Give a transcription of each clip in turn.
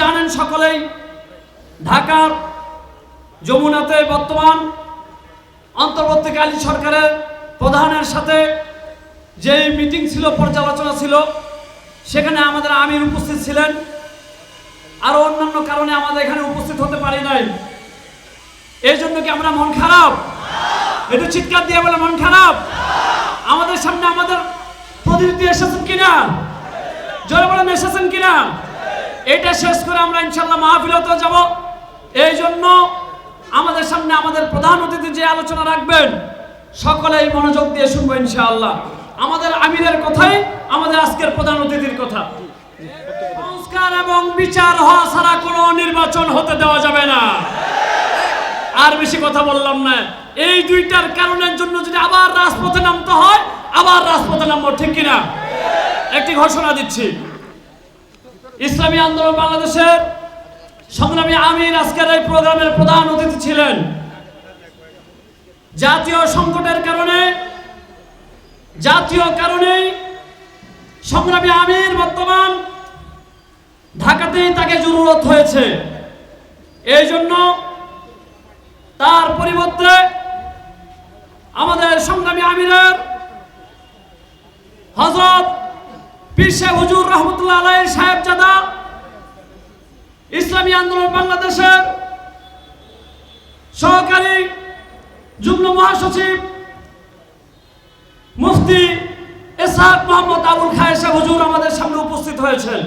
জানেন সকলেই, ঢাকার যমুনাতে বর্তমান অন্তর্বর্তীকালীন সরকারের প্রধানের সাথে যে মিটিং ছিল, পর্যালোচনা ছিল, সেখানে আমাদের আমির উপস্থিত ছিলেন। আরও অন্যান্য কারণে আমাদের এখানে উপস্থিত হতে পারি নাই। এই জন্য কি আমরা মন খারাপ? একটু চিৎকার দিয়ে বলে মন খারাপ? আমাদের সামনে আমাদের প্রতিনিধি এসেছেন কিনা? জোরে বলেন, এসেছেন কিনা? এটা শেষ করে আমরা ইনশাল্লাহ মাহফিলতে যাব। এই জন্য আমাদের সামনে আমাদের প্রধান অতিথি যে আলোচনা রাখবেন, সকলেই মনোযোগ দিয়ে শুনব ইনশাআল্লাহ। আমাদের আমিরের কথাই আমাদের আজকের প্রধান অতিথির কথা। সংস্কার এবং বিচার হওয়া ছাড়া কোনো নির্বাচন হতে দেওয়া যাবে না। আর বেশি কথা বললাম না। এই দুইটার কারণের জন্য যদি আবার রাজপথে নামতে হয়, আবার রাজপথে নামবো, ঠিক কিনা? একটি ঘোষণা দিচ্ছি। ইসলামী আন্দোলন বাংলাদেশের সংগ্রামী আমির আজকের এই প্রোগ্রামের প্রধান অতিথি ছিলেন। জাতীয় সংকটের কারণে, জাতীয় কারণে সংগ্রামী আমির বর্তমান ঢাকাতেই তাকে জরুরত হয়েছে। এই জন্য তার পরিবর্তে আমাদের সংগ্রামী আমিরের হজরত পীরশে হুজুর রহমতুল্লাহ আলাই সাহেবজাদা ইসলামী আন্দোলন বাংলাদেশের সহকারী যুগ্ম মহাসচিব মুফতি এসাদ মোহাম্মদ আবুল খায়েশা হুজুর আমাদের সামনে উপস্থিত হয়েছেন।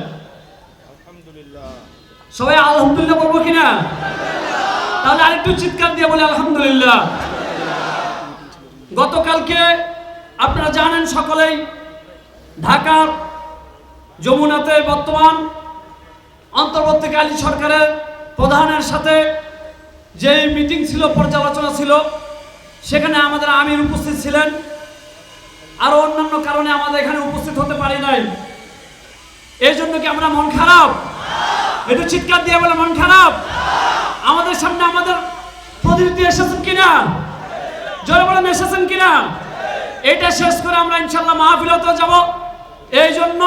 সবাই আলহামদুলিল্লাহ বলব কিনা? তাহলে আরেকটু চিৎকার দিয়ে বলে আলহামদুলিল্লাহ। গতকালকে আপনারা জানেন সকলেই ঢাকার যমুনাতে বর্তমান অন্তর্বর্তীকালীন সরকারের প্রধানের সাথে যে মিটিং ছিল, পর্যালোচনা ছিল, সেখানে আমাদের আমির উপস্থিত ছিলেন। আরও অন্যান্য কারণে আমাদের এখানে উপস্থিত হতে পারি নাই। এই জন্য কি আমরা মন খারাপ? একটু চিৎকার দিয়ে বলে মন খারাপ? আমাদের সামনে আমাদের প্রতিনিধি এসেছেন কিনা? জোরে বলেন, এসেছেন কিনা? এটা শেষ করে আমরা ইনশাল্লাহ মাহফিলতে যাব। এই জন্য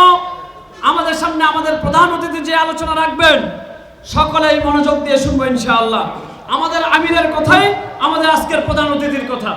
সামনে আমাদের প্রধান অতিথি যে আলোচনা রাখবেন, সকলেই মনোযোগ দিয়ে শুনব ইনশাআল্লাহ। আমাদের আমিরের কথাই আমাদের আজকের প্রধান অতিথির কথা।